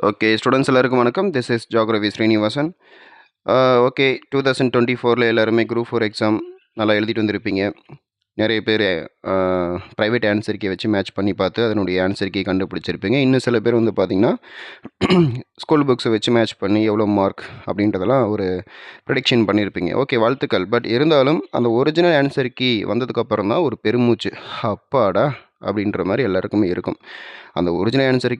Okay students எல்லாருக்கும் வணக்கம். This is geography Srinivasan okay two thousand twenty ஃபோரில் எல்லாருமே குரூப் ஃபோர் எக்ஸாம் நல்லா எழுதிட்டு வந்திருப்பீங்க. நிறைய பேர் ப்ரைவேட் ஆன்சர் வச்சு மேட்ச் பண்ணி பார்த்து அதனுடைய ஆன்சர் கீ கண்டுபிடிச்சிருப்பீங்க. இன்னும் சில பேர் வந்து பார்த்தீங்கன்னா ஸ்கூல் புக்ஸை வச்சு மேட்ச் பண்ணி எவ்வளோ மார்க் அப்படின்றதெல்லாம் ஒரு ப்ரடிக்ஷன் பண்ணியிருப்பீங்க ஓகே வாழ்த்துக்கள். பட் இருந்தாலும் அந்த ஒரிஜினல் ஆன்சர் கீ வந்ததுக்கப்புறம் தான் ஒரு பெருமூச்சு. அப்பாடா! அப்படின்ற மாதிரி எல்லாருக்குமே இருக்கும். அந்த ஒரிஜினல் ஆன்சர்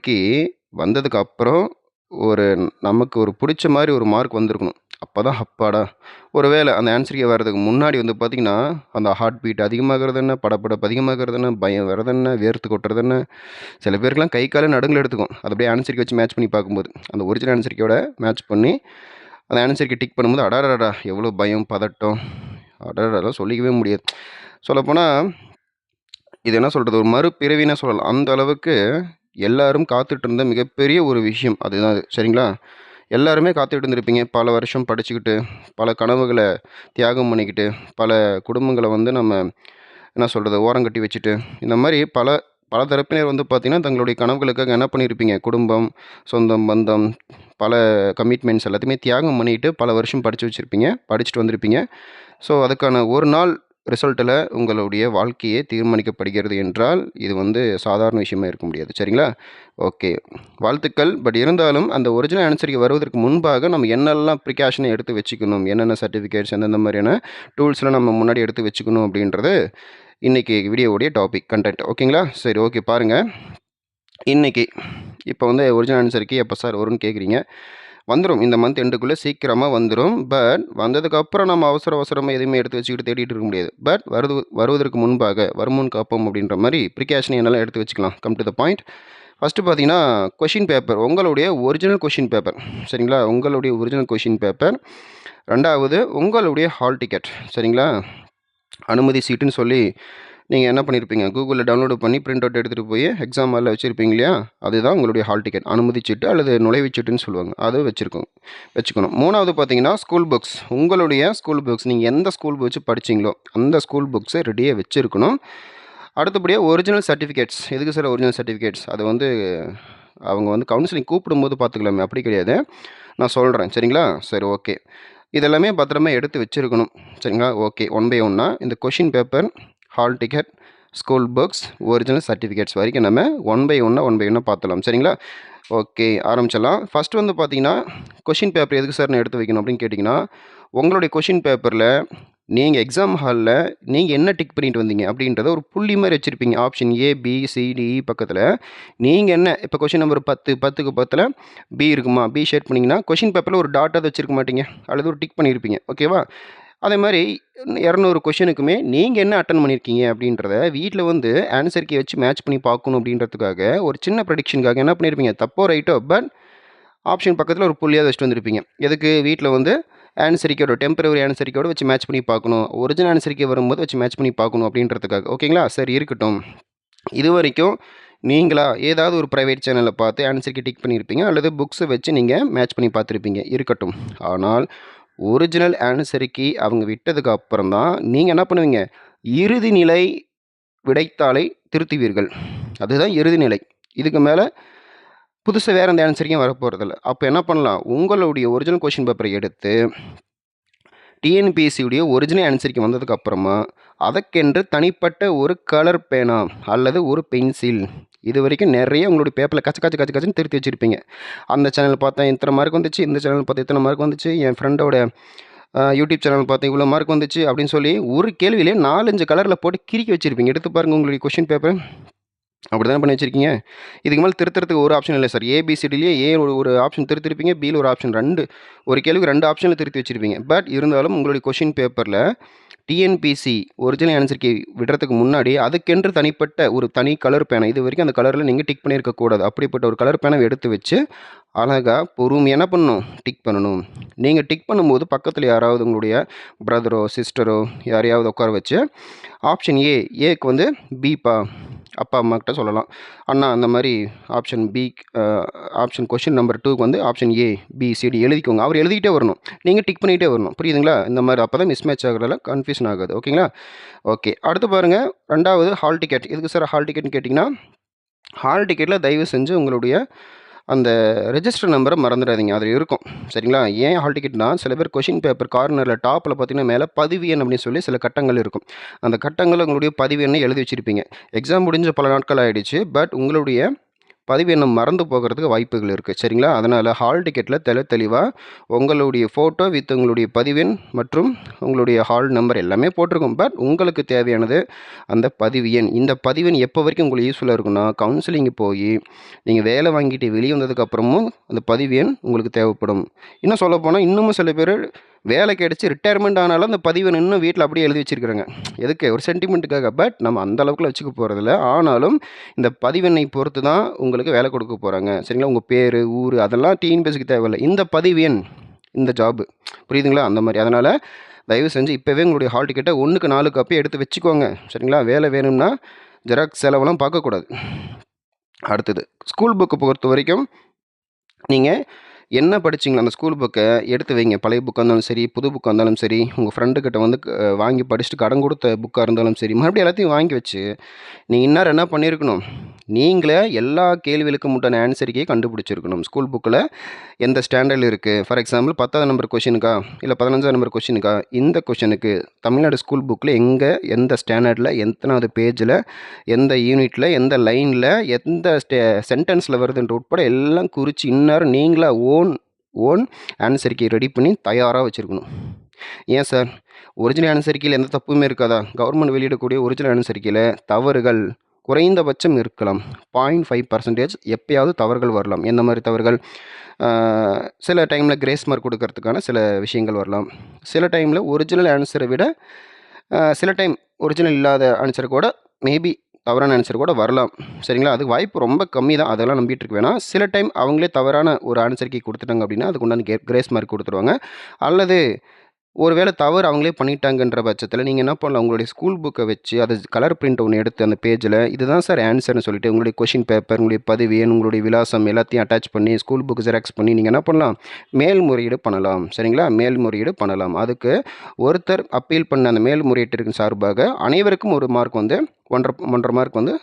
வந்ததுக்கு அப்புறம் ஒரு நமக்கு ஒரு பிடிச்ச மாதிரி ஒரு மார்க் வந்திருக்கணும். அப்போ தான் அப்பாடா. ஒரு வேளை அந்த ஆன்சருக்கு வர்றதுக்கு முன்னாடி வந்து பார்த்திங்கன்னா அந்த ஹார்ட் பீட் அதிகமாகிறது என்ன படப்படப்பு அதிகமாகிறது என்ன பயம் வர்றது என்ன வேர்த்து கொட்டுறது என்ன சில பேருக்குலாம் கை கால நடுங்கில் எடுத்துக்கும். அது அப்படியே ஆன்சருக்கு வச்சு மேட்ச் பண்ணி பார்க்கும்போது. அந்த ஒரிஜினல் ஆன்சரிக்கோட மேட்ச் பண்ணி அந்த ஆன்சருக்கு டிக் பண்ணும்போது அடாடாடா எவ்வளோ பயம் பதட்டம். அடாடாடா சொல்லிக்கவே முடியாது. சொல்லப்போனால் இது என்ன சொல்கிறது ஒரு மறுபிறவினே சொல்லலாம். அந்த அளவுக்கு எல்லாரும் காத்துட்டு இருந்த மிகப்பெரிய ஒரு விஷயம் அதுதான் அது. சரிங்களா? எல்லாருமே காத்துட்டு இருந்திருப்பீங்க. பல வருஷம் படிச்சுக்கிட்டு பல கனவுகளை தியாகம் பண்ணிக்கிட்டு பல குடும்பங்களை வந்து நம்ம என்ன சொல்கிறது ஓரங்கட்டி வச்சுட்டு இந்த மாதிரி பல பல தரப்பினர் வந்து பார்த்திங்கன்னா தங்களுடைய கனவுகளுக்காக என்ன பண்ணியிருப்பீங்க? குடும்பம் சொந்தம் பந்தம் பல கமிட்மெண்ட்ஸ் எல்லாத்தையுமே தியாகம் பண்ணிட்டு பல வருஷம் படித்து வச்சுருப்பீங்க படிச்சுட்டு வந்திருப்பீங்க. ஸோ அதுக்கான ஒரு நாள் ரிசல்ட்டில் உங்களுடைய வாழ்க்கையே தீர்மானிக்கப்படுகிறது என்றால் இது வந்து சாதாரண விஷயமா இருக்க முடியாது. சரிங்களா? ஓகே. வாழ்த்துக்கள். பட் இருந்தாலும் அந்த ஒரிஜினல் ஆன்சருக்கு வருவதற்கு முன்பாக நம்ம என்னெல்லாம் ப்ரிகாஷனை எடுத்து வச்சுக்கணும்? என்னென்ன சர்டிஃபிகேட்ஸ் எந்தெந்த மாதிரியான டூல்ஸ்லாம் நம்ம முன்னாடி எடுத்து வச்சுக்கணும் அப்படின்றது இன்றைக்கி வீடியோவுடைய டாபிக் கண்டென்ட் ஓகேங்களா? சரி ஓகே. பாருங்கள் இன்றைக்கி இப்போ வந்து ஒரிஜினல் ஆன்சருக்கு எப்போ சார் வரும்னு கேட்குறீங்க? வந்துடும் இந்த மந்த் எண்டுக்குள்ளே சீக்கிரமாக வந்துடும் பட் வந்ததுக்கப்புறம் நம்ம அவசர அவசரமாக எதுவுமே எடுத்து வச்சுக்கிட்டு தேடிட்டு இருக்க முடியாது. பட் வருது வருவதற்கு முன்பாக வருமுன் காப்போம் அப்படின்ற மாதிரி ப்ரிகாஷனை என்னெல்லாம் எடுத்து வச்சுக்கலாம். Come to the point first பார்த்தீங்கன்னா கொஷின் பேப்பர் உங்களுடைய ஒரிஜினல் கொஷின் பேப்பர் சரிங்களா? உங்களுடைய ஒரிஜினல் கொஷின் பேப்பர் ரெண்டாவது உங்களுடைய ஹால் டிக்கெட் சரிங்களா? அனுமதி சீட்டுன்னு சொல்லி நீங்கள் என்ன பண்ணியிருப்பீங்க கூகுளில் டவுன்லோடு பண்ணி பிரிண்ட் அவுட் எடுத்துகிட்டு போய் எக்ஸாம் ஹாலில் வச்சுருப்பீங்க இல்லையா? அதுதான் உங்களுடைய ஹால் டிக்கெட் அனுமதிச்சிட்டு அல்லது நுழைவுச்சீட்டுன்னு சொல்லுவாங்க. அது வச்சுருக்கோம். வச்சுக்கணும். மூணாவது பார்த்தீங்கன்னா ஸ்கூல் புக்ஸ் உங்களுடைய ஸ்கூல் புக்ஸ் நீங்கள் எந்த ஸ்கூல் வச்சு படிச்சிங்களோ அந்த ஸ்கூல் புக்ஸை ரெடியாக வச்சுருக்கணும். அடுத்தபடியாக ஒரிஜினல் சர்டிஃபிகேட்ஸ் எதுக்கு சார் ஒரிஜினல் சர்டிஃபிகேட்ஸ் அது வந்து அவங்க வந்து கவுன்சிலிங் கூப்பிடும்போது பார்த்துக்கலாமே. அப்படி கிடையாது. நான் சொல்கிறேன் சரிங்களா? சரி ஓகே இதெல்லாமே பத்திரமா எடுத்து வச்சுருக்கணும். சரிங்களா? ஓகே ஒன் பை ஒன்னா இந்த question paper hall ticket school books original certificates வரைக்கும் நம்ம ஒன் பை ஒன்னாக ஒன் பை ஒன்னாக பார்த்துலாம் சரிங்களா? ஓகே ஆரம்பிச்சிடலாம். ஃபஸ்ட்டு வந்து பார்த்தீங்கன்னா கொஷின் பேப்பர் எதுக்கு சார் நான் எடுத்து வைக்கணும் அப்படின்னு கேட்டிங்கன்னா உங்களுடைய கொஷின் பேப்பரில் நீங்கள் எக்ஸாம் ஹாலில் நீங்கள் என்ன டிக் பண்ணிட்டு வந்தீங்க அப்படின்றத ஒரு புள்ளி மாதிரி வச்சுருப்பீங்க. Option A B C D E e பக்கத்தில். நீங்கள் என்ன இப்போ கொஷின் நம்பர் பத்து பத்துக்கு பத்தில் பி இருக்குமா? பி ஷேட் பண்ணிங்கன்னா கொஷின் பேப்பரில் ஒரு டாட்டாக வச்சுருக்க மாட்டீங்க. அல்லது ஒரு டிக் பண்ணியிருப்பீங்க ஓகேவா அதே மாதிரி இரநூறு கொஷினுக்குமே நீங்கள் என்ன அட்டன் பண்ணியிருக்கீங்க அப்படின்றத வீட்டில் வந்து ஆன்சர் கீ வச்சு மேட்ச் பண்ணி பார்க்கணும் அப்படின்றதுக்காக ஒரு சின்ன ப்ரடிக்ஷனுக்காக என்ன பண்ணியிருப்பீங்க தப்போ ரைட்டோ பட் ஆப்ஷன் பக்கத்தில் ஒரு புள்ளியாக வச்சுட்டு வந்திருப்பீங்க. எதுக்கு? வீட்டில் வந்து ஆன்சரிக்கையோட டெம்பரவரி ஆன்சரிக்கையோட வச்சு மேட்ச் பண்ணி பார்க்கணும் ஒரிஜினல் ஆன்சரிக்கை வரும்போது வச்சு மேட்ச் பண்ணி பார்க்கணும் அப்படின்றதுக்காக. ஓகேங்களா சரி இருக்கட்டும். இது வரைக்கும் நீங்களா ஏதாவது ஒரு ப்ரைவேட் சேனலை பார்த்து ஆன்சருக்கு டிக் பண்ணியிருப்பீங்க அல்லது புக்ஸை வச்சு நீங்கள் மேட்ச் பண்ணி பார்த்துருப்பீங்க. இருக்கட்டும். ஆனால் ஒரிஜினல் ஆன்சருக்கு அவங்க விட்டதுக்கு அப்புறம் தான் நீங்கள் என்ன பண்ணுவீங்க? இறுதிநிலை விடைத்தாளை திருத்துவீர்கள். அதுதான் இறுதிநிலை இதுக்கு மேலே புதுசாக வேறு எந்த ஆன்சரிக்கும் வரப்போகிறதில்ல அப்போ என்ன பண்ணலாம்? உங்களுடைய ஒரிஜினல் கொஷின் பேப்பரை எடுத்து டிஎன்பிஎஸ்சியுடைய ஒரிஜினல் ஆன்சருக்கு வந்ததுக்கு அப்புறமா அதற்கென்று தனிப்பட்ட ஒரு கலர் பேனா அல்லது ஒரு பென்சில் இது வரைக்கும் நிறைய உங்களுடைய பேப்பரில் கச்ச கச்ச கச்ச கச்சுன்னு திருத்தி வச்சுருப்பீங்க. அந்த சேனல் பார்த்தா இத்தனை மார்க் வந்துச்சு இந்த சேனல் பார்த்தா இத்தனை மார்க் வந்துச்சு என் ஃப்ரெண்டோட யூடியூப் சேனல் பார்த்து இவ்வளோ மார்க் வந்துச்சு அப்படின்னு சொல்லி ஒரு கேள்வியிலே நாலஞ்சு கலரில் போட்டு கிறுக்கி வச்சுருப்பீங்க. எடுத்து பாருங்கள் உங்களுடைய கொஷின் பேப்பர் அப்படி தானே பண்ணி வச்சுருக்கீங்க? இதுக்கு மேலே திருத்துறதுக்கு ஒரு ஆப்ஷன் இல்லை சார் ஏபிசிடிலேயே ஏ ஒரு ஒரு ஆப்ஷன் திருத்திருப்பீங்க பியில் ஒரு ஆப்ஷன் ரெண்டு ஒரு கேள்விக்கு ரெண்டு ஆப்ஷனில் திருத்தி வச்சுருப்பீங்க. பட் இருந்தாலும் உங்களுடைய கொஷின் பேப்பரில் டிஎன்பிசி ஒரிஜினல் ஆன்சருக்கு விடுறதுக்கு முன்னாடி அதுக்கென்று தனிப்பட்ட ஒரு தனி கலர் பேனை இது வரைக்கும் அந்த கலரில் நீங்கள் டிக் பண்ணியிருக்கக்கூடாது அப்படிப்பட்ட ஒரு கலர் பேனை எடுத்து வச்சு அழகாக பொறுமை என்ன பண்ணணும்? டிக் பண்ணணும். நீங்கள் டிக் பண்ணும்போது பக்கத்தில் யாராவது உங்களுடைய பிரதரோ சிஸ்டரோ யாரையாவது உட்கார வச்சு ஆப்ஷன் ஏ ஏக்கு வந்து பிப்பா அப்பா அம்மாக்கிட்ட சொல்லலாம். அண்ணா அந்த மாதிரி option B option question number டூக்கு வந்து ஆப்ஷன் ஏ பி சிடி எழுதிக்கோங்க. அவர் எழுதிக்கிட்டே வரணும். நீங்கள் டிக் பண்ணிகிட்டே வரணும். புரியுதுங்களா? இந்த மாதிரி அப்போ தான் மிஸ் மேட்ச் ஆகிறதால கன்ஃபியூஷன் ஆகாது. ஓகேங்களா ஓகே அடுத்து பாருங்கள் ரெண்டாவது ஹால் டிக்கெட் எதுக்கு சார் ஹால் டிக்கெட்னு கேட்டிங்கன்னா ஹால் டிக்கெட்டில் தயவு செஞ்சு உங்களுடைய அந்த ரெஜிஸ்டர் நம்பரை மறந்துடாதீங்க. அதில் இருக்கும். சரிங்களா? ஏன் ஹால் டிக்கெட்னா சில பேர் கொஷின் பேப்பர் கார்னரில் டாப்பில் பார்த்தீங்கன்னா மேலே பதிவு எண் அப்படின்னு சொல்லி சில கட்டங்கள் இருக்கும். அந்த கட்டங்கள் உங்களுடைய பதிவு எண்ணை எழுதி வச்சுருப்பீங்க. எக்ஸாம் முடிஞ்ச பல நாட்கள் ஆகிடுச்சு பட் உங்களுடைய பதிவு எண்ணம் மறந்து போகிறதுக்கு வாய்ப்புகள் இருக்குது சரிங்களா? அதனால் ஹால் டிக்கெட்டில் தெல தெளிவாக உங்களுடைய ஃபோட்டோ வித் உங்களுடைய பதிவெண் மற்றும் உங்களுடைய ஹால் நம்பர் எல்லாமே போட்டிருக்கும். பட் உங்களுக்கு தேவையானது அந்த பதிவு எண். இந்த பதிவெண் எப்போ வரைக்கும் உங்களுக்கு யூஸ்ஃபுல்லாக இருக்குன்னா கவுன்சிலிங் போய் நீங்கள் வேலை வாங்கிட்டு வெளியே வந்ததுக்கப்புறமும் அந்த பதிவு எண் உங்களுக்கு தேவைப்படும். இன்னும் சொல்லப்போனால் இன்னமும் சில பேர் வேலை கிடச்சி ரிட்டையர்மெண்ட் ஆனாலும் அந்த பதிவு இன்னும் வீட்டில் அப்படியே எழுதி வச்சுருக்குறாங்க. எதுக்கு? ஒரு சென்டிமெண்ட்டுக்காக பட் நம்ம அந்த அளவுக்குலாம் வச்சுக்க போகிறதில்ல ஆனாலும் இந்த பதிவெண்ணை பொறுத்து தான் உங்களுக்கு வேலை கொடுக்க போகிறாங்க சரிங்களா? உங்கள் பேர் ஊர் அதெல்லாம் டிஎன்பிஎஸ்க்கு தேவையில்லை. இந்த பதிவு எண் இந்த ஜாபு புரியுதுங்களா? அந்த மாதிரி. அதனால் தயவு செஞ்சு இப்போவே உங்களுடைய ஹால் டிக்கெட்டை ஒன்றுக்கு நாலு காப்பி எடுத்து வச்சுக்கோங்க. சரிங்களா? வேலை வேணும்னா ஜெராக்ஸ் செலவெல்லாம் பார்க்கக்கூடாது. அடுத்தது ஸ்கூல் புக்கு பொறுத்த வரைக்கும் நீங்கள் என்ன படிச்சிங்களோ? அந்த ஸ்கூல் புக்கை எடுத்து வைங்க. பழைய புக்காக இருந்தாலும் சரி புது புக்காக இருந்தாலும் சரி உங்கள் ஃப்ரெண்டுக்கிட்ட வந்து வாங்கி படிச்சுட்டு கடன் கொடுத்த புக்காக இருந்தாலும் சரி மறுபடியும் எல்லாத்தையும் வாங்கி வச்சு நீங்கள் இன்னும் என்ன பண்ணியிருக்கணும்? நீங்களே எல்லா கேள்விகளுக்கும் முட்டான ஆன்சரிக்கையை கண்டுபிடிச்சிருக்கணும். ஸ்கூல் புக்கில் எந்த ஸ்டாண்டர்டில் இருக்குது ஃபார் எக்ஸாம்பிள் பத்தாவது நம்பர் கொஷினுக்கா இல்லை பதினஞ்சாவது நம்பர் கொஷினுக்கா இந்த கொஷனுக்கு தமிழ்நாடு ஸ்கூல் புக்கில் எங்கே எந்த ஸ்டாண்டர்டில் எத்தனாவது பேஜில் எந்த யூனிட்டில் எந்த லைனில் எந்த ஸ்டே சென்டென்ஸில் வருதுன்ற உட்பட எல்லாம் குறித்து இந்நேரம் நீங்களாக ஓன் ஓன் ஆன்சரிக்கை ரெடி பண்ணி தயாராக வச்சுருக்கணும். ஏன் சார் ஒரிஜினல் ஆன்சரிக்கையில் எந்த தப்புமே இருக்காதா? கவர்மெண்ட் வெளியிடக்கூடிய ஒரிஜினல் ஆன்சரிக்கையில் தவறுகள் குறைந்தபட்சம் இருக்கலாம். பாயிண்ட் ஃபைவ் பர்சன்டேஜ் எப்பயாவது தவறுகள் வரலாம். எந்த மாதிரி தவறுகள்? சில டைமில் கிரேஸ் மார்க் கொடுக்கறதுக்கான சில விஷயங்கள் வரலாம். சில டைமில் ஒரிஜினல் ஆன்சரை விட சில டைம் ஒரிஜினல் இல்லாத ஆன்சரை கூட மேபி தவறான ஆன்சர் கூட வரலாம். சரிங்களா? அதுக்கு வாய்ப்பு ரொம்ப கம்மி தான். அதெல்லாம் நம்பிட்டு இருக்க வேணாம். சில டைம் அவங்களே தவறான ஒரு ஆன்சருக்கு கொடுத்துட்டாங்க அப்படின்னா அதுக்கு உண்டான கே கிரேஸ் மார்க் கொடுத்துருவாங்க. அல்லது ஒருவேளை தவறு அவங்களே பண்ணிட்டாங்கன்ற பட்சத்தில் நீங்கள் என்ன பண்ணலாம்? உங்களுடைய ஸ்கூல் புக்கை வச்சு அதை கலர் பிரிண்ட் ஒன்று எடுத்து அந்த பேஜில் இதுதான் சார் ஆன்சர்னு சொல்லிட்டு உங்களுடைய கொஷின் பேப்பர் உங்களுடைய பதிவு உங்களுடைய விலாசம் எல்லாத்தையும் அட்டாச் பண்ணி ஸ்கூல் புக் ஜெராக்ஸ் பண்ணி நீங்கள் என்ன பண்ணலாம்? மேல்முறையீடு பண்ணலாம். சரிங்களா? மேல்முறையீடு பண்ணலாம். அதுக்கு ஒருத்தர் அப்பீல் பண்ண அந்த மேல்முறையீட்டிற்கு சார்பாக அனைவருக்கும் ஒரு மார்க் வந்து ஒன்றரை ஒன்றரை மார்க் வந்து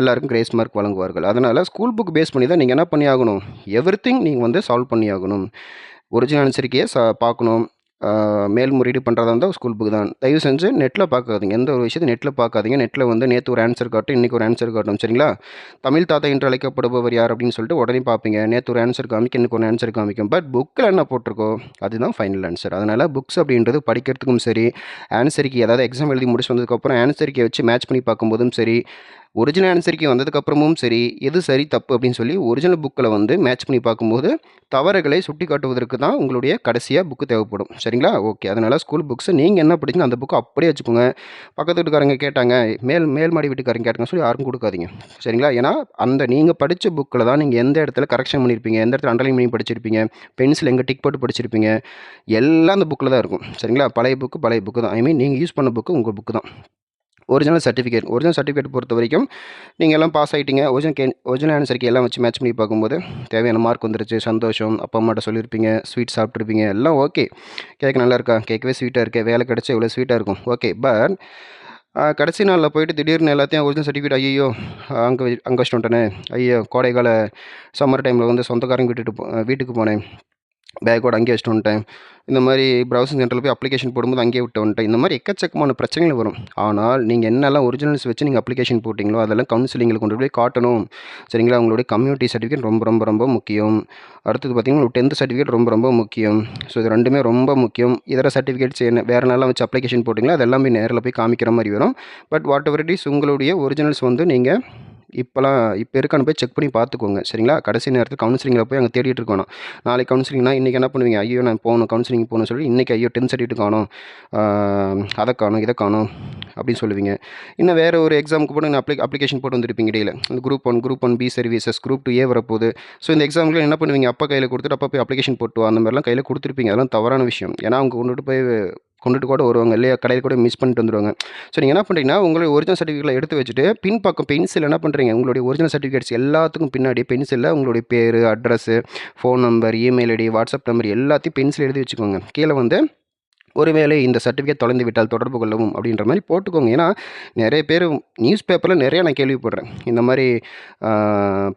எல்லாருக்கும் கிரேஸ் மார்க் வழங்குவார்கள். அதனால் ஸ்கூல் புக் பேஸ் பண்ணி தான் நீங்கள் என்ன பண்ணி ஆகணும் எவ்ரி திங் நீங்கள் வந்து சால்வ் பண்ணி ஆகணும் ஒரிஜினல் ஆன்சரிக்கையே சா பார்க்கணும். மேல்முறையீடு பண்ணுறதா இருந்தால் ஸ்கூல் புக் தான். தயவு செஞ்சு நெட்டில் பார்க்காதீங்க எந்த ஒரு விஷயத்தையும் நெட்டில் பார்க்காதீங்க நெட்டில் வந்து நேற்று ஒரு ஆன்சர் காட்டும் இன்றைக்கி ஒரு ஆன்சர் காட்டும் சரிங்களா? தமிழ் தாத்தா என்று அழைக்கப்படுபவர் யார் அப்படின்னு சொல்லிட்டு உடனே பார்ப்பீங்க நேற்று ஒரு ஆன்சர் காமிக்கும் இன்னைக்கு ஒரு ஆன்சர் காமிக்கும். பட் புக்கில் என்ன போட்டிருக்கோ அதுதான் ஃபைனல் ஆன்சர் அதனால் புக்ஸ் அப்படின்றது படிக்கிறதுக்கும் சரி ஆன்சருக்கு ஏதாவது எக்ஸாம் எழுதி முடிச்சு வந்ததுக்கப்புறம் ஆன்சரிக்கை வச்சு மேட்ச் பண்ணி பார்க்கும்போதும் சரி ஒரிஜினல் ஆன்சருக்கு வந்ததுக்கப்புறமும் சரி எது சரி தப்பு அப்படின்னு சொல்லி ஒரிஜினல் புக்கில் வந்து மேட்ச் பண்ணி பார்க்கும்போது தவறுகளை சுட்டி காட்டுவதற்கு தான் உங்களுடைய கடைசியாக புக்கு தேவைப்படும். சரிங்களா? ஓகே அதனால் ஸ்கூல் புக்ஸ் நீங்கள் என்ன படிச்சீங்க அந்த புக்கை அப்படியே வச்சுக்கோங்க. பக்கத்து வீட்டுக்காரங்க கேட்டாங்க மேல் மேல் மாடி வீட்டுக்காரங்க கேட்டாங்க சொல்லி யாருக்கும் கொடுக்காதீங்க. சரிங்களா? ஏன்னா அந்த நீங்கள் படித்த புக்கில் தான் நீங்கள் எந்த இடத்துல கரெக்ஷன் பண்ணியிருப்பீங்க எந்த இடத்துல அண்டர்லைன் பண்ணி படிச்சிருப்பீங்க பென்சில் எங்கே டிக் போட்டு படிச்சிருப்பீங்க எல்லாம் அந்த புக்கில் தான் இருக்கும். சரிங்களா? பழைய புக்கு பழைய புக்கு தான். ஐ மீன் நீங்கள் யூஸ் பண்ண புக்கு உங்கள் புக்கு தான். ஒரிஜினல் சர்டிஃபிகேட் ஒரிஜினல் சர்டிஃபிகேட் பொறுத்த வரைக்கும் நீங்கள் எல்லாம் பாஸ் ஆகிட்டீங்க ஒரிஜினல் கே ஒரிஜினல் ஆன்சருக்கு எல்லாம் வச்சு மேட்ச் பண்ணி பார்க்கும்போது தேவையான மார்க் வந்துருச்சு. சந்தோஷம். அப்பா அம்மாட்ட சொல்லியிருப்பீங்க. ஸ்வீட் சாப்பிட்ருப்பீங்க எல்லாம் ஓகே கேக் நல்லா இருக்கா? கேட்கவே ஸ்வீட்டாக இருக்கே. வேலை கிடச்சா இவ்வளோ ஸ்வீட்டாக இருக்கும். ஓகே பட் கடைசி நாளில் போயிட்டு திடீர்னு எல்லாத்தையும் ஒரிஜினல் சர்டிஃபிகேட் ஐயோ அங்கே அங்கே வச்சுட்டு வந்துட்டேனே. ஐயோ கோடைக்கால சம்மர் டைமில் வந்து சொந்தக்காரங்க விட்டுட்டு போ வீட்டுக்கு போனேன். பேக்கோடு அங்கேயே வச்சுட்டு வந்துட்டேன். இந்த மாதிரி ப்ரௌசிங் சென்டரில் போய் அப்ளிகேஷன் போடும்போது அங்கேயே விட்டு வந்துட்டேன். இந்த மாதிரி எக்கச்சக்கமான பிரச்சனைகள் வரும். ஆனால் நீங்கள் என்னெல்லாம் ஒரிஜினல்ஸ் வச்சு நீங்கள் அப்ளிகேஷன் போட்டிங்களோ அதெல்லாம் கவுன்சிலிங்கில் கொண்டு போய் காட்டணும். சரிங்களா? உங்களுடைய கம்யூனிட்டி சர்டிஃபிகேட் ரொம்ப ரொம்ப ரொம்ப முக்கியம். அடுத்தது பார்த்தீங்கன்னா டென்த் சர்டிஃபிகேட் ரொம்ப ரொம்ப முக்கியம். ஸோ இது ரெண்டுமே ரொம்ப முக்கியம். இதர சர்டிஃபிகேட்ஸ் என்ன வேறு நாளாக வச்சு அப்ளிகேஷன் போட்டிங்களோ அது எல்லாமே நேரில் போய் காமிக்கிற மாதிரி வரும். But whatever it is உங்களுடைய ஒரிஜினல்ஸ் வந்து நீங்கள் இப்போலாம் இப்போ இருக்கான்னு போய் செக் பண்ணி பார்த்துக்கோங்க சரிங்களா? கடைசி நேரத்தில் கவுன்சிலிங்கில் போய் அங்கே தேடிட்டு இருக்கணும் நாளைக்கு கவுன்சிலிங்னா இன்றைக்கி என்ன பண்ணுவீங்க? ஐயோ நான் போகணும் கவுன்சிலிங் போகணும்னு சொல்லி இன்றைக்கி ஐயோ டென்த் சர்டிஃபிகேட் காணும் அதை காணும் இதை காணும் அப்படின்னு சொல்லுவீங்க. இன்னும் வேறு ஒரு எக்ஸாமுக்கு கூட நான் அப்ளி அப்ளிகேஷன் போட்டு வந்திருப்பீங்க இடையில. இந்த group one group one B services group two A வரப்போகுது. ஸோ இந்த எக்ஸாமுக்கு என்ன பண்ணுவீங்க? அப்பா கையில் கொடுத்துட்டு அப்பா போய் அப்ளிகேஷன் போட்டு அந்த மாதிரிலாம் கையில் கொடுத்துருப்பீங்க. அதெல்லாம் தவறான விஷயம். ஏன்னா அவங்க கொண்டுட்டு போய் கொண்டுட்டு கூட வருவாங்க. இல்லையா? கடையில் கூட மிஸ் பண்ணிட்டு வந்துடுவாங்க ஸோ நீங்கள் என்ன பண்ணுறீங்கன்னா உங்களுடைய ஒரிஜினல் சர்டிஃபிகேட்டில் எடுத்து வச்சுட்டு பின் பக்கம் பென்சில் என்ன பண்ணுறீங்க உங்களுடைய ஒரிஜினல் சர்டிஃபிகேட்ஸ் எல்லாத்துக்கும் பின்னாடி பென்சிலில் உங்களுடைய பேர் address phone number email ID WhatsApp number எல்லாத்தையும் பென்சில் எழுதி வச்சுக்கோங்க. கீழே வந்து ஒருவேளை இந்த சர்டிஃபிகேட் தொலைந்து விட்டால் தொடர்பு கொள்ளவும் அப்படின்ற மாதிரி போட்டுக்கோங்க. ஏன்னா நிறைய பேர் நியூஸ் பேப்பரில் நிறைய நான் கேள்விப்படுறேன். இந்த மாதிரி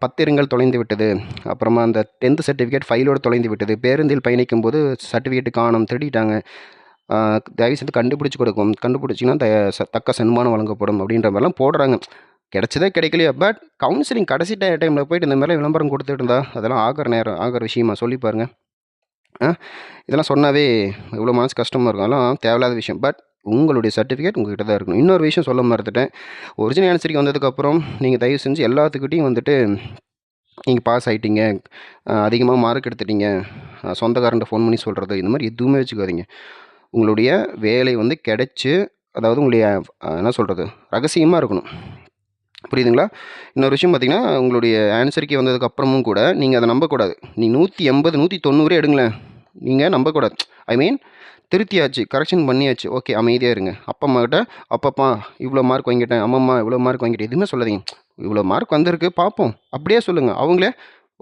பத்திரங்கள் தொலைந்து விட்டது அப்புறமா அந்த டென்த்து சர்டிஃபிகேட் ஃபைலோடு தொலைந்து விட்டது பேருந்தில் பயணிக்கும் போது சர்டிஃபிகேட் காணும் திருடிட்டாங்க. தயவு செய்து கண்டுபிடிச்சி கொடுக்கும். கண்டுபிடிச்சிங்கன்னா த தக்க சன்மானம் வழங்கப்படும் அப்படின்ற மாதிரிலாம் போடுறாங்க. கிடச்சதே கிடைக்கலையா. பட் கவுன்சிலிங் கடைசி டை டைமில் போயிட்டு இந்த மாதிரி விளம்பரம் கொடுத்துட்டு இருந்தா அதெல்லாம் ஆகிற நேரம் ஆகிற விஷயமா சொல்லி பாருங்கள் இதெல்லாம் சொன்னாவே இவ்வளோ மனசு கஷ்டமாக இருக்கும். அதெல்லாம் தேவையில்லாத விஷயம். பட் உங்களுடைய சர்டிஃபிகேட் உங்கள்கிட்ட தான் இருக்கணும். இன்னொரு விஷயம் சொல்ல மறந்துட்டேன். ஒரிஜினல் ஆன்சரிக்கு வந்ததுக்கப்புறம் நீங்கள் தயவு செஞ்சு எல்லாத்துக்கிட்டையும் வந்துட்டு நீங்கள் பாஸ் ஆகிட்டீங்க அதிகமாக மார்க் எடுத்துட்டீங்க. அஹ் சொந்தக்காரன்ட்ட ஃபோன் பண்ணி சொல்கிறது இந்த மாதிரி எதுவுமே வச்சுக்காதீங்க. உங்களுடைய வேலை வந்து கிடச்சி அதாவது உங்களுடைய என்ன சொல்கிறது ரகசியமாக இருக்கணும். புரியுதுங்களா? இன்னொரு விஷயம் பார்த்தீங்கன்னா உங்களுடைய ஆன்சரிக்கு வந்ததுக்கு அப்புறமும் கூட நீங்கள் அதை நம்பக்கூடாது. நீ நூற்றி எண்பது நூற்றி தொண்ணூறே எடுங்களேன். நீங்கள் நம்பக்கூடாது. ஐ மீன் திருத்தியாச்சு கரெக்ஷன் பண்ணியாச்சு. ஓகே அமைதியாக இருங்க. அப்பா அப்பப்பா இவ்வளோ மார்க் வாங்கிட்டேன். அம்மம்மா இவ்வளோ மார்க் வாங்கிட்டேன் எதுவுமே சொல்லாதீங்க. இவ்வளோ மார்க் வந்திருக்கு பார்ப்போம். அப்படியே சொல்லுங்கள் அவங்களே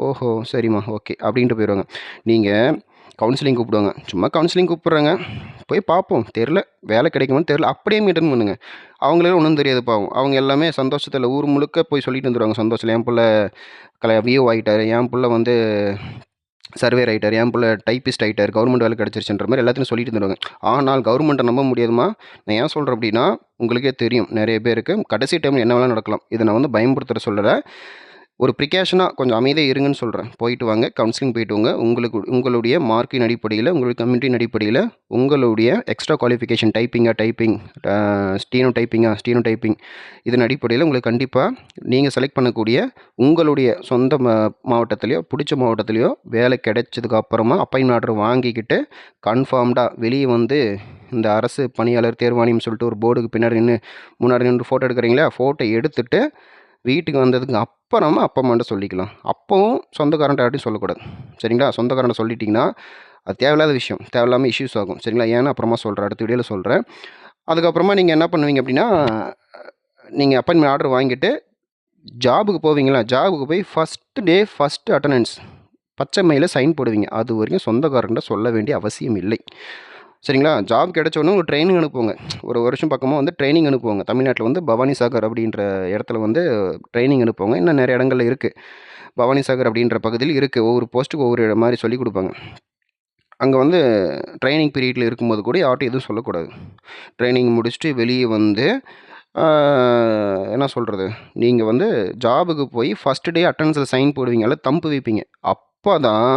ஓஹோ சரிம்மா. ஓகே அப்படின்ட்டு போயிடுவாங்க. நீங்கள் கவுன்சிலிங் கூப்பிடுவாங்க. சும்மா கவுன்சிலிங் கூப்பிட்றாங்க. போய் பார்ப்போம். தெரில வேலை கிடைக்குமான்னு தெரில அப்படியே மெயின்டைன் பண்ணுங்க. அவங்களே ஒன்றும் தெரியாது பாவம். அவங்க எல்லாமே சந்தோஷத்தில் ஊர் முழுக்க போய் சொல்லிட்டு வந்துடுவாங்க சந்தோஷத்தில் என் பிள்ளை கல வியூ ஆகிட்டார் என் பிள்ளை வந்து சர்வேர் ஆகிட்டார் என் பிள்ளை டைப்பிஸ்ட் ஆகிட்டார் கவர்மெண்ட் வேலை கிடச்சிருச்சுன்ற மாதிரி எல்லாத்தையும் சொல்லிட்டு இருந்துருவாங்க ஆனால் கவர்மெண்ட்டை நம்ப முடியாதுமா நான் ஏன் சொல்கிறேன் அப்படின்னா உங்களுக்கே தெரியும். நிறைய பேருக்கு கடைசி டைமில் என்ன வேணாலும் நடக்கலாம். இதை நான் வந்து பயன்படுத்துகிற சொல்லலை. ஒரு ப்ரிகாஷனாக கொஞ்சம் அமைதியாக இருங்கன்னு சொல்கிறேன் போயிட்டு வாங்க கவுன்சிலிங் போயிட்டு வாங்க. உங்களுக்கு உங்களுடைய மார்க்கின் அடிப்படையில் உங்களுடைய கம்யூனிட்டின் அடிப்படையில் உங்களுடைய எக்ஸ்ட்ரா குவாலிஃபிகேஷன் டைப்பிங்காக டைப்பிங் ஸ்டீனோ டைப்பிங்காக ஸ்டீனோ டைப்பிங் இதன் அடிப்படையில் உங்களுக்கு கண்டிப்பாக நீங்கள் செலக்ட் பண்ணக்கூடிய உங்களுடைய சொந்த மா மாவட்டத்திலையோ பிடிச்ச மாவட்டத்திலையோ வேலை கிடைச்சதுக்கு அப்புறமா அப்பாயின்மெண்ட் ஆர்டர் வாங்கிக்கிட்டு கன்ஃபார்ம்டாக வெளியே வந்து இந்த அரசு பணியாளர் தேர்வாணியம் சொல்லிட்டு ஒரு போர்டுக்கு பின்னாடி நின்று முன்னாடி நின்று ஃபோட்டோ எடுக்கிறீங்களா? ஃபோட்டோ எடுத்துகிட்டு வீட்டுக்கு வந்ததுக்கு அப்புறமா அப்பா அம்மாண்ட சொல்லிக்கலாம். அப்போவும் சொந்தக்காரன்ட்ட யார்ட்டையும் சொல்லக்கூடாது. சரிங்களா? சொந்தக்காரன்ட்ட சொல்லிட்டிங்கன்னா அது தேவையில்லாத விஷயம். தேவையில்லாமல் இஷ்யூஸ் ஆகும். சரிங்களா? ஏன்னா அப்புறமா சொல்கிறேன் அடுத்த வீடியோவில் சொல்கிறேன் அதுக்கப்புறமா நீங்கள் என்ன பண்ணுவீங்க அப்படின்னா நீங்கள் அப்பாயின்மெண்ட் ஆர்டர் வாங்கிட்டு ஜாபுக்கு போவீங்களா? ஜாபுக்கு போய் ஃபஸ்ட்டு டே ஃபஸ்ட்டு அட்டண்டன்ஸ் பச்சை மையில் சைன் போடுவீங்க. அது வரைக்கும் சொந்தக்காரன்ட்ட சொல்ல வேண்டிய அவசியம் இல்லை. சரிங்களா? ஜாப் கிடைச்ச ஒரு ட்ரைனிங் அனுப்புவாங்க. ஒரு வருஷம் பக்கமாக வந்து ட்ரைனிங் அனுப்புவாங்க. தமிழ்நாட்டில் வந்து பவானி சாகர் அப்படின்ற இடத்துல வந்து ட்ரைனிங் அனுப்புவாங்க. இன்னும் நிறைய இடங்கள்ல இருக்குது பவானி சாகர் அப்படின்ற பகுதியில் இருக்குது ஒவ்வொரு போஸ்ட்டுக்கு ஒவ்வொரு மாதிரி சொல்லி கொடுப்பாங்க. அங்கே வந்து ட்ரைனிங் பீரியடில் இருக்கும்போது கூட யார்ட்டும் எதுவும் சொல்லக்கூடாது. ட்ரைனிங் முடிச்சுட்டு வெளியே வந்து என்ன சொல்கிறது நீங்கள் வந்து ஜாபுக்கு போய் ஃபஸ்ட்டு டே அட்டண்டன்ஸில் சைன் போடுவீங்கல்ல தம்பு வைப்பீங்க. அப்போ தான்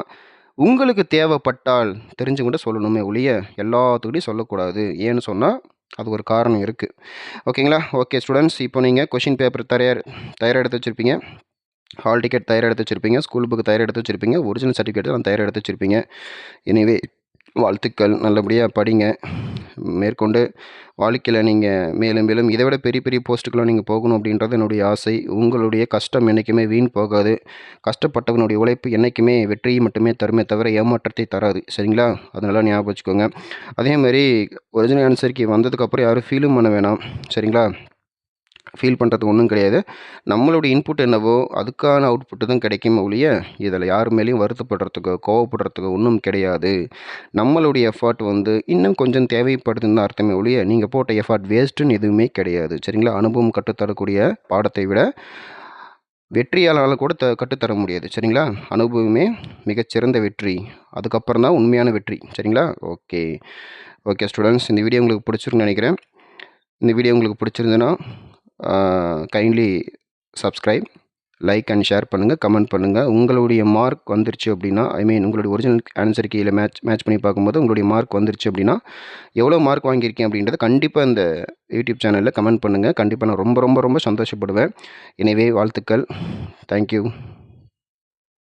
உங்களுக்கு தேவைப்பட்டால் தெரிஞ்சுக்கிட்டு சொல்லணுமே ஒழிய எல்லாத்துக்கிட்டையும் சொல்லக்கூடாது. ஏன்னு சொன்னால் அது ஒரு காரணம் இருக்குது ஓகேங்களா? ஓகே ஸ்டூடெண்ட்ஸ் இப்போ நீங்கள் கொஷின் பேப்பர் தயார் தயார் எடுத்து வச்சுருப்பீங்க. ஹால் டிக்கெட் தயார் எடுத்து வச்சுருப்பீங்க. ஸ்கூல் புக்கு தயார் எடுத்து வச்சுருப்பீங்க. ஒரிஜினல் சர்டிஃபிகேட் நான் தயார் எடுத்து வச்சுருப்பீங்க. எனவே வாழ்த்துக்கள். நல்லபடியாக படிங்க. மேற்கொண்டு வாழ்க்கையில் நீங்கள் மேலும் மேலும் இதை விட பெரிய பெரிய போஸ்ட்டுக்கெலாம் நீங்கள் போகணும் அப்படின்றது என்னுடைய ஆசை. உங்களுடைய கஷ்டம் என்றைக்குமே வீண் போகாது. கஷ்டப்பட்டவனுடைய உழைப்பு என்றைக்குமே வெற்றியை மட்டுமே தருமே தவிர ஏமாற்றத்தை தராது. சரிங்களா? அதனால ஞாபகம் வச்சுக்கோங்க. அதே மாதிரி ஒரிஜினல் ஆன்சருக்கு வந்ததுக்கப்புறம் யாரும் ஃபீலும் பண்ண வேணாம். சரிங்களா? ஃபீல் பண்ணுறதுக்கு ஒன்றும் கிடையாது. நம்மளுடைய இன்புட் என்னவோ அதுக்கான அவுட்புட்டு தான் கிடைக்கும் ஒழிய இதில் யார் மேலேயும் வருத்தப்படுறதுக்கோ கோவப்படுறதுக்கோ ஒன்றும் கிடையாது. நம்மளுடைய எஃபர்ட் வந்து இன்னும் கொஞ்சம் தேவைப்படுதுன்னு தான் அர்த்தமே ஒழிய நீங்கள் போட்ட எஃபர்ட் வேஸ்ட்டுன்னு எதுவுமே கிடையாது. சரிங்களா? அனுபவம் கற்றுத்தரக்கூடிய பாடத்தை விட வெற்றியாளரால் கூட த கற்றுத்தர முடியாது. சரிங்களா? அனுபவமே மிகச்சிறந்த வெற்றி. அதுக்கப்புறம் தான் உண்மையான வெற்றி. சரிங்களா? ஓகே. ஓகே ஸ்டூடெண்ட்ஸ் இந்த வீடியோ உங்களுக்கு பிடிச்சிருக்குன்னு நினைக்கிறேன். இந்த வீடியோ உங்களுக்கு பிடிச்சிருந்துன்னா kindly subscribe like and share பண்ணுங்கள் கமெண்ட் பண்ணுங்கள் உங்களுடைய மார்க் வந்துருச்சு அப்படின்னா ஐ மீன் உங்களுடைய ஒரிஜினல் ஆன்சர் கீழே மேட்ச் மேட்ச் பண்ணி பார்க்கும்போது உங்களுடைய மார்க் வந்துருச்சு அப்படின்னா எவ்வளோ மார்க் வாங்கியிருக்கேன் அப்படின்றத கண்டிப்பாக இந்த யூடியூப் சேனலில் கமெண்ட் பண்ணுங்கள் கண்டிப்பாக நான் ரொம்ப ரொம்ப ரொம்ப சந்தோஷப்படுவேன். எனவே வாழ்த்துக்கள். தேங்க்யூ